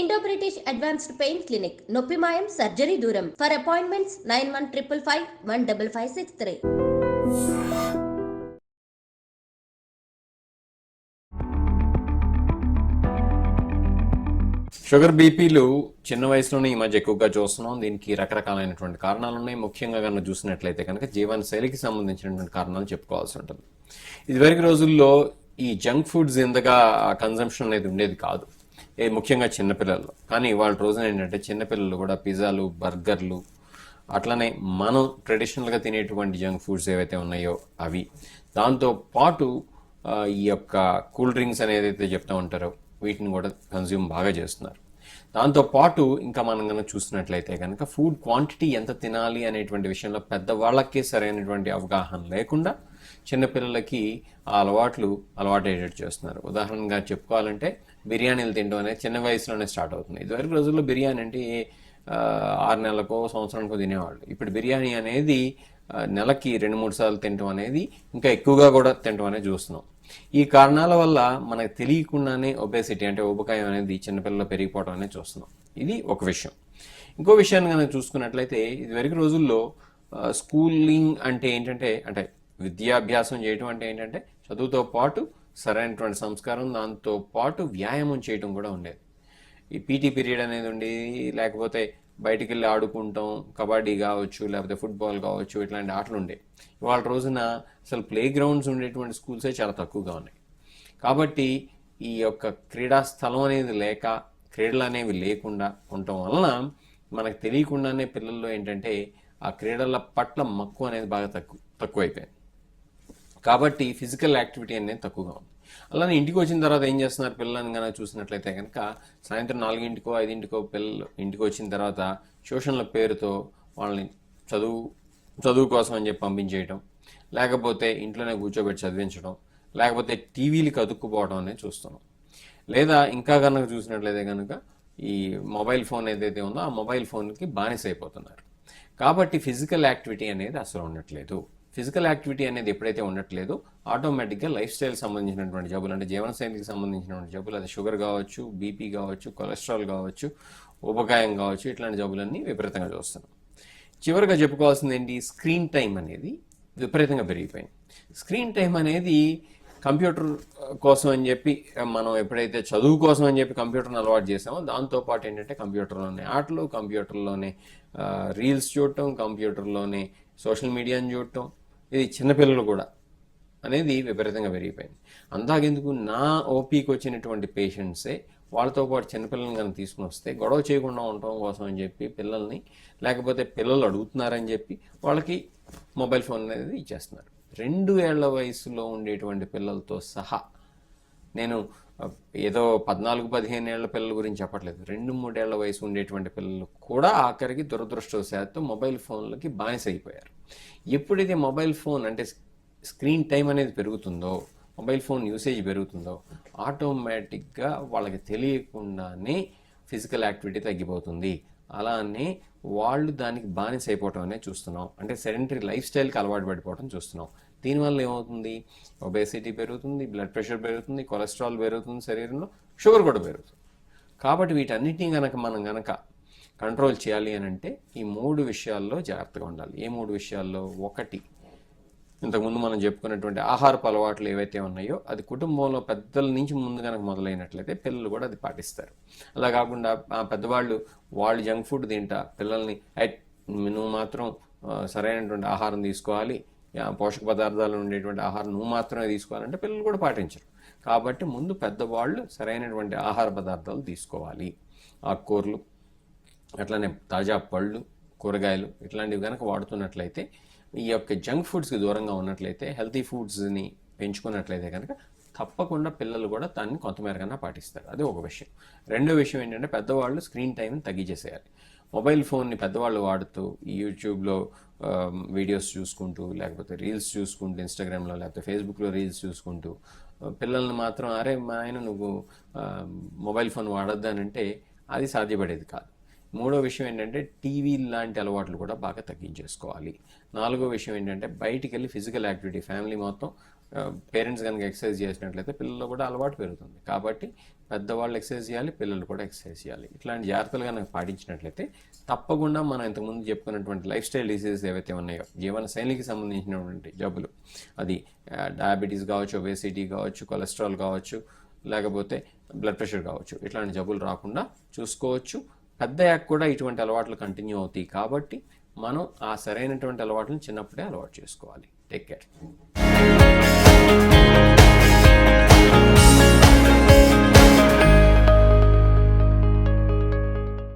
Indo British advanced pain clinic నొప్పి మాయం surgery దూరం for appointments nine one triple five one double five six three sugar బీపీలు చిన్న వయసులోనే ఈ మధ్య ఎక్కువగా చూస్తున్నాం. దీనికి రకరకాలైనటువంటి కారణాలు ఉన్నాయి ముఖ్యంగా కనుక చూసినట్లయితే కనుక జీవన శైలికి సంబంధించినటువంటి కారణాలు చెప్పుకోవాల్సి ఉంటుంది. ఇదివరకు రోజుల్లో ఈ జంక్ ఫుడ్స్ ఇంతగా కన్జంప్షన్ అనేది ఉండేది కాదు. ముఖ్యంగా చిన్నపిల్లలు. కానీ వాళ్ళ రోజున ఏంటంటే చిన్నపిల్లలు కూడా పిజ్జాలు బర్గర్లు అట్లనే మనం ట్రెడిషనల్గా తినేటువంటి జంక్ ఫుడ్స్ ఏవైతే ఉన్నాయో అవి. దాంతో పాటు ఈ యొక్క కూల్ డ్రింక్స్ అనేది అయితే చెప్తూ ఉంటారో వీటిని కూడా కన్జ్యూమ్ బాగా చేస్తున్నారు. దాంతో పాటు ఇంకా మనం కనుక చూసినట్లయితే కనుక ఫుడ్ క్వాంటిటీ ఎంత తినాలి అనేటువంటి విషయంలో పెద్దవాళ్ళకే సరైనటువంటి అవగాహన లేకుండా చిన్నపిల్లలకి ఆ అలవాట్లు అలవాటు చేస్తున్నారు. ఉదాహరణగా చెప్పుకోవాలంటే బిర్యానీలు తినడం అనేది చిన్న వయసులోనే స్టార్ట్ అవుతుంది. ఇదివరకు రోజుల్లో బిర్యానీ అంటే ఆరు నెలలకో సంవత్సరానికో తినేవాళ్ళు. ఇప్పుడు బిర్యానీ అనేది నెలకి రెండు మూడు సార్లు తినటం అనేది ఇంకా ఎక్కువగా కూడా తినటం అనేది చూస్తున్నాం. ఈ కారణాల వల్ల మనకు తెలియకుండానే ఒబేసిటీ అంటే ఊబకాయం అనేది చిన్నపిల్లలు పెరిగిపోవడం అనేది చూస్తున్నాం. ఇది ఒక విషయం. ఇంకో విషయాన్ని కనుక చూసుకున్నట్లయితే ఇదివరకు రోజుల్లో స్కూలింగ్ అంటే ఏంటంటే అంటే విద్యాభ్యాసం చేయటం అంటే ఏంటంటే చదువుతో పాటు సరైనటువంటి సంస్కారం దాంతో పాటు వ్యాయామం చేయటం కూడా ఉండేది. ఈ పీటీ పీరియడ్ అనేది ఉండి లేకపోతే బయటికి వెళ్ళి ఆడుకుంటాం కబడ్డీ కావచ్చు లేకపోతే ఫుట్బాల్ కావచ్చు ఇట్లాంటి ఆటలు ఉండే ఇవాళ రోజున అసలు ప్లే గ్రౌండ్స్ ఉండేటువంటి స్కూల్సే చాలా తక్కువగా ఉన్నాయి. కాబట్టి ఈ యొక్క క్రీడా స్థలం అనేది లేక క్రీడలు అనేవి లేకుండా ఉండటం వలన మనకు తెలియకుండానే పిల్లల్లో ఏంటంటే ఆ క్రీడల పట్ల మక్కువ అనేది బాగా తక్కువ తక్కువైపోయింది. కాబట్టి ఫిజికల్ యాక్టివిటీ అనేది తక్కువగా ఉంది. అలానే ఇంటికి వచ్చిన తర్వాత ఏం చేస్తున్నారు పిల్లలని కనుక చూసినట్లయితే కనుక సాయంత్రం నాలుగింటికో ఐదింటికో పిల్లలు ఇంటికి వచ్చిన తర్వాత ట్యూషన్ల పేరుతో వాళ్ళని చదువు చదువు కోసం అని చెప్పి పంపించేయటం లేకపోతే ఇంట్లోనే కూర్చోబెట్టి చదివించడం లేకపోతే టీవీలకి అతుక్కుపోవడం అనేది చూస్తున్నాం. లేదా ఇంకా కనుక చూసినట్లయితే కనుక ఈ మొబైల్ ఫోన్ ఏదైతే ఉందో ఆ మొబైల్ ఫోన్కి బానిస అయిపోతున్నారు కాబట్టి ఫిజికల్ యాక్టివిటీ అనేది అసలు ఉండట్లేదు. ఫిజికల్ యాక్టివిటీ అనేది ఎప్పుడైతే ఉండట్లేదు ఆటోమేటిక్గా లైఫ్ స్టైల్ సంబంధించినటువంటి జబ్బులు అంటే జీవనశైలికి సంబంధించినటువంటి జబ్బులు అది షుగర్ కావచ్చు బీపీ కావచ్చు కొలెస్ట్రాల్ కావచ్చు ఉపకాయం కావచ్చు ఇట్లాంటి జబ్బులన్నీ విపరీతంగా చూస్తున్నాం. చివరిగా చెప్పుకోవాల్సింది ఏంటి? స్క్రీన్ టైం అనేది విపరీతంగా పెరిగిపోయింది. స్క్రీన్ టైం అనేది కంప్యూటర్ కోసం అని చెప్పి మనం ఎప్పుడైతే చదువు కోసం అని చెప్పి కంప్యూటర్ని అలవాటు చేసామో దాంతోపాటు ఏంటంటే కంప్యూటర్లోనే ఆటలు కంప్యూటర్లోనే రీల్స్ చూడటం కంప్యూటర్లోనే సోషల్ మీడియాని చూడటం ఇది చిన్నపిల్లలు కూడా అనేది విపరీతంగా పెరిగిపోయింది. అందాకెందుకు నా ఓపీకి వచ్చినటువంటి పేషెంట్సే వాళ్ళతో పాటు చిన్నపిల్లల్ని కనుక తీసుకుని వస్తే గొడవ చేయకుండా ఉండటం కోసం అని చెప్పి పిల్లల్ని లేకపోతే పిల్లలు అడుగుతున్నారని చెప్పి వాళ్ళకి మొబైల్ ఫోన్ అనేది ఇచ్చేస్తున్నారు. రెండు ఏళ్ళ వయసులో ఉండేటువంటి పిల్లలతో సహా నేను ఏదో పద్నాలుగు పదిహేను ఏళ్ళ పిల్లల గురించి చెప్పట్లేదు. రెండు మూడేళ్ళ వయసు ఉండేటువంటి పిల్లలు కూడా ఆఖరికి దురదృష్టవశాత్తు మొబైల్ ఫోన్లకి బానిస అయిపోయారు ఎప్పుడైతే మొబైల్ ఫోన్ అంటే స్క్రీన్ టైం అనేది పెరుగుతుందో మొబైల్ ఫోన్ యూసేజ్ పెరుగుతుందో ఆటోమేటిక్గా వాళ్ళకి తెలియకుండానే ఫిజికల్ యాక్టివిటీ తగ్గిపోతుంది. అలానే వాళ్ళు దానికి బానిస అయిపోవటం అనేది చూస్తున్నాం. అంటే సెడెంటరీ లైఫ్ స్టైల్కి అలవాటు పడిపోవడం చూస్తున్నాం. దీనివల్ల ఏమవుతుంది? ఒబేసిటీ పెరుగుతుంది బ్లడ్ ప్రెషర్ పెరుగుతుంది కొలెస్ట్రాల్ పెరుగుతుంది శరీరంలో షుగర్ కూడా పెరుగుతుంది. కాబట్టి వీటన్నిటిని కనుక మనం కనుక కంట్రోల్ చేయాలి అని అంటే ఈ మూడు విషయాల్లో జాగ్రత్తగా ఉండాలి. ఏ మూడు విషయాల్లో? ఒకటి ఇంతకుముందు మనం చెప్పుకున్నటువంటి ఆహారపు అలవాట్లు ఏవైతే ఉన్నాయో అది కుటుంబంలో పెద్దల నుంచి ముందు కనుక మొదలైనట్లయితే పిల్లలు కూడా అది పాటిస్తారు. అలా కాకుండా ఆ పెద్దవాళ్ళు వాళ్ళు జంక్ ఫుడ్ తింటా పిల్లల్ని నువ్వు మాత్రం సరైనటువంటి ఆహారం తీసుకోవాలి పోషక పదార్థాలు ఉండేటువంటి ఆహారం నువ్వు మాత్రమే తీసుకోవాలంటే పిల్లలు కూడా పాటించరు. కాబట్టి ముందు పెద్దవాళ్ళు సరైనటువంటి ఆహార పదార్థాలు తీసుకోవాలి. ఆకుకూరలు అట్లనే తాజా పళ్ళు కూరగాయలు ఇట్లాంటివి కనుక వాడుతున్నట్లయితే ఈ యొక్క జంక్ ఫుడ్స్కి దూరంగా ఉన్నట్లయితే హెల్తీ ఫుడ్స్ని పెంచుకున్నట్లయితే కనుక తప్పకుండా పిల్లలు కూడా దాన్ని కొంతమేరకన్నా పాటిస్తారు. అది ఒక విషయం. రెండో విషయం ఏంటంటే పెద్దవాళ్ళు స్క్రీన్ టైంని తగ్గించేసేయాలి. మొబైల్ ఫోన్ని పెద్దవాళ్ళు వాడుతూ యూట్యూబ్లో వీడియోస్ చూసుకుంటూ లేకపోతే రీల్స్ చూసుకుంటూ ఇన్స్టాగ్రామ్లో లేకపోతే ఫేస్బుక్లో రీల్స్ చూసుకుంటూ పిల్లల్ని మాత్రం అరే మా ఆయన నువ్వు మొబైల్ ఫోన్ వాడొద్దానంటే అది సాధ్యపడేది కాదు. మూడో విషయం ఏంటంటే టీవీ లాంటి అలవాట్లు కూడా బాగా తగ్గించేసుకోవాలి. నాలుగో విషయం ఏంటంటే బయటికి వెళ్ళి ఫిజికల్ యాక్టివిటీ ఫ్యామిలీ మొత్తం పేరెంట్స్ కనుక ఎక్సర్సైజ్ చేసినట్లయితే పిల్లల్లో కూడా అలవాటు పెరుగుతుంది. కాబట్టి పెద్దవాళ్ళు ఎక్సర్సైజ్ చేయాలి పిల్లలు కూడా ఎక్సర్సైజ్ చేయాలి. ఇట్లాంటి జాగ్రత్తలు కనుక పాటించినట్లయితే తప్పకుండా మనం ఇంతకుముందు చెప్పుకున్నటువంటి లైఫ్ స్టైల్ డిసీజెస్ ఏవైతే ఉన్నాయో జీవన శైలికి సంబంధించినటువంటి జబ్బులు అది డయాబెటీస్ కావచ్చు ఒబేసిటీ కావచ్చు కొలెస్ట్రాల్ కావచ్చు లేకపోతే బ్లడ్ ప్రెషర్ కావచ్చు ఇట్లాంటి జబ్బులు రాకుండా చూసుకోవచ్చు. పెద్దయ్యాక కూడా ఇటువంటి అలవాట్లు కంటిన్యూ అవుతాయి కాబట్టి మనం ఆ సరైనటువంటి అలవాట్లను చిన్నప్పుడే అలవాటు చేసుకోవాలి. Take care